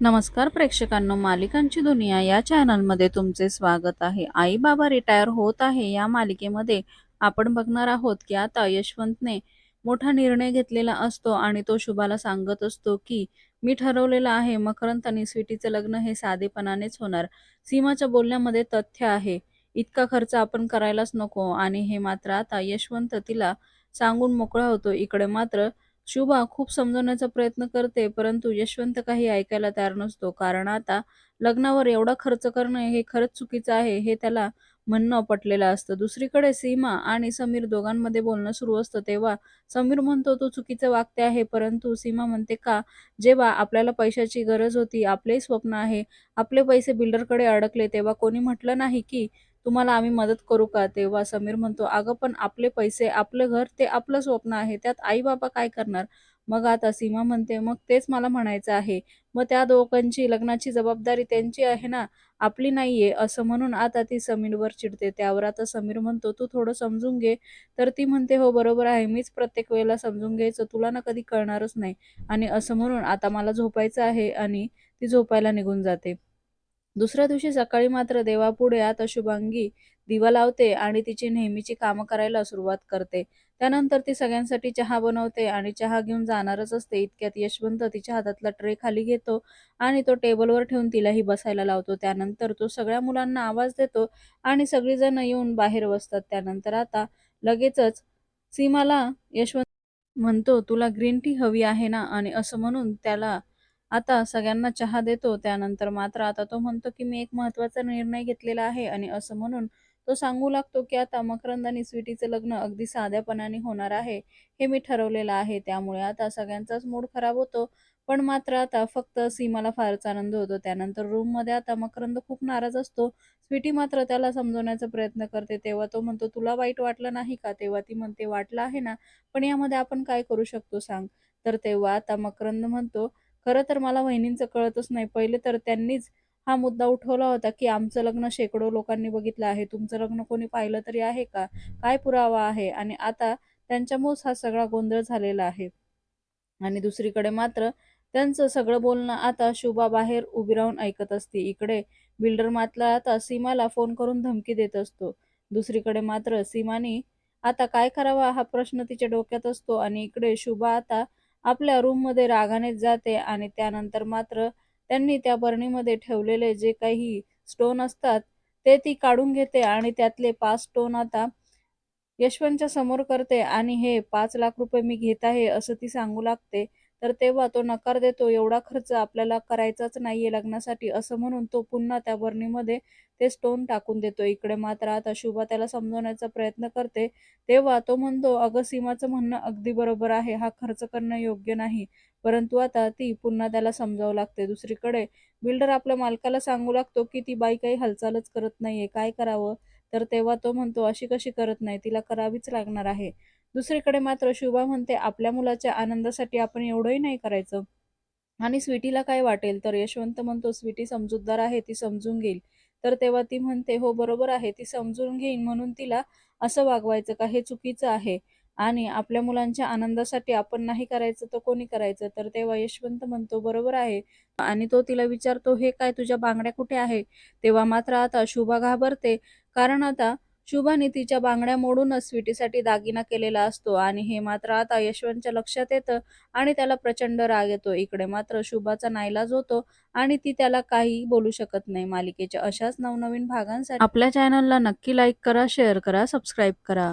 नमस्कार प्रेक्षकांनो मालिकांची दुनिया या चॅनलमध्ये तुमचे स्वागत आहे. आई बाबा रिटायर होत आहे या मालिकेमध्ये आपण बघणार आहोत की आता यशवंतने मोठा निर्णय घेतलेला असतो आणि तो शुभाला सांगत असतो की मी ठरवलेलं आहे मकरंत आणि स्वीटीचं लग्न हे साधेपणानेच होणार. सीमाच्या बोलण्यामध्ये तथ्य आहे. इतका खर्च आपण करायलाच नको. आणि हे मात्र आता यशवंत तिला सांगून मोकळा होतो. इकडे मात्र शुभा खूप समजवण्याचा प्रयत्न करते परंतु यशवंत काही ऐकायला तयार नसतो. कारण आता लग्नावर एवढा खर्च करणं हे खरंच चुकीचं आहे हे त्याला म्हणणं पटलेलं असतं. दुसरीकडे सीमा आणि समीर दोघांमध्ये बोलणं सुरू असतं तेव्हा समीर म्हणतो तो चुकीचं वागते आहे परंतु सीमा म्हणते का जेव्हा आपल्याला पैशाची गरज होती आपलेही स्वप्न आहे आपले पैसे बिल्डरकडे अडकले तेव्हा कोणी म्हटलं नाही की तुम्हाला आम्ही मदत करू का? तेव्हा समीर म्हणतो अगं पण आपले पैसे आपलं घर ते आपलं स्वप्न आहे. त्यात आई बाबा काय करणार? मग आता सीमा म्हणते मग तेच मला म्हणायचं आहे. मग त्या दोघांची लग्नाची जबाबदारी त्यांची आहे ना? आपली नाहीये. असं म्हणून आता ती समीरवर चिडते. त्यावर आता समीर म्हणतो तू थोडं समजून घे. तर ती म्हणते हो बरोबर आहे. मीच प्रत्येक वेळेला समजून घ्यायचं. तुला ना कधी कळणारच नाही. आणि असं म्हणून आता मला झोपायचं आहे आणि ती झोपायला निघून जाते. दुसऱ्या दिवशी सकाळी मात्र देवापुढे आता शुभांगी दिवा लावते आणि तिची नेहमीची कामं करायला सुरुवात करते. त्यानंतर ती सगळ्यांसाठी चहा बनवते आणि चहा घेऊन जाणारच असते. इतक्यात यशवंत तिच्या हातातला ट्रे खाली घेतो आणि तो टेबलवर ठेवून तिलाही बसायला लावतो. त्यानंतर तो सगळ्या मुलांना आवाज देतो आणि सगळीजण येऊन बाहेर बसतात. त्यानंतर आता लगेचच सीमाला यशवंत म्हणतो तुला ग्रीन टी हवी आहे ना? आणि असं म्हणून त्याला आता सगळ्यांना चहा देतो त्यानंतर मात्र आता तो म्हणतो की मी एक महत्त्वाचा निर्णय घेतलेला आहे. आणि असं म्हणून तो सांगू लागतो की आता मकरंद आणि स्वीटीचं लग्न अगदी साध्यापणाने होणार आहे हे मी ठरवलेलं आहे. त्यामुळे आता सगळ्यांचाच मूड खराब होतो. पण मात्र आता फक्त सीमाला फारच आनंद होतो. त्यानंतर रूममध्ये आता मकरंद खूप नाराज असतो. स्वीटी मात्र त्याला समजवण्याचा प्रयत्न करते. तेव्हा तो म्हणतो तुला वाईट वाटलं नाही का? तेव्हा ती म्हणते वाटलं आहे ना पण यामध्ये आपण काय करू शकतो सांग. तर तेव्हा आता मकरंद म्हणतो खरं तर मला वहिनींचं कळतच नाही. पहिले तर त्यांनीच हा मुद्दा उठवला होता की आमचं लग्न शेकडो लोकांनी बघितलं आहे. तुमचं लग्न कोणी पाहिलं तरी आहे का? काय पुरावा आहे? आणि आता त्यांच्यामुळेच हा सगळा गोंधळ झालेला आहे. आणि दुसरीकडे मात्र त्यांचं सगळं बोलणं आता शुभा बाहेर उभी राहून ऐकत असते. इकडे बिल्डर मात्र आता सीमाला फोन करून धमकी देत असतो. दुसरीकडे मात्र सीमानी आता काय करावा हा प्रश्न तिच्या डोक्यात असतो. आणि इकडे शुभा आता आपल्या रूममध्ये रागाने जाते आणि त्यानंतर मात्र त्यांनी त्या बरणीमध्ये ठेवलेले जे काही स्टोन असतात ते ती काढून घेते आणि त्यातले पाच स्टोन आता यशवंतच्या समोर करते आणि हे पाच लाख रुपये मी घेत आहे असं ती सांगू लागते. तर तेव्हा तो नकार देतो एवढा खर्च आपल्याला करायचाच नाहीये लग्नासाठी असं म्हणून तो पुन्हा त्या बरणीमध्ये ते स्टोन टाकून देतो. इकडे मात्र आता शुभा त्याला समजवण्याचा प्रयत्न करते. तेव्हा तो म्हणतो अगं सीमाचं म्हणणं अगदी बरोबर आहे. हा खर्च करणं योग्य नाही. परंतु आता ती पुन्हा त्याला समजावं लागते. दुसरीकडे बिल्डर आपल्या मालकाला सांगू लागतो की ती बाई काही हालचालच करत नाहीये. काय करावं? तर तेव्हा तो म्हणतो अशी कशी करत नाही? तिला करावीच लागणार आहे. दुसरीकडे मात्र शुभा म्हणते आपल्या मुलाच्या आनंदासाठी आपण एवढंही नाही करायचं. आणि स्वीटीला काय वाटेल? तर यशवंत म्हणतो स्वीटी समजूतदार आहे ती समजून घेईल. तर तेव्हा ती म्हणते हो बरोबर आहे ती समजून घेईन. म्हणून तिला असं वागवायचं का? हे चुकीचं आहे. आणि आपल्या मुलांच्या आनंदासाठी आपण नाही करायचं तर कोणी करायचं? तर तेव्हा यशवंत म्हणतो बरोबर आहे. आणि तो तिला विचारतो हे काय तुझ्या बांगड्या कुठे आहे? तेव्हा मात्र आता शुभा घाबरते. कारण आता शुभाने तिच्या बांगड्या मोडूनच स्वीटीसाठी दागिना केलेला असतो आणि हे मात्र आता यशवंतच्या लक्षात येतं आणि त्याला प्रचंड राग येतो. इकडे मात्र शुभाचा नाईलाज होतो आणि ती त्याला काही बोलू शकत नाही. मालिकेच्या अशाच नवनवीन भागांसाठी आपल्या चॅनलला नक्की लाईक करा शेअर करा सबस्क्राईब करा.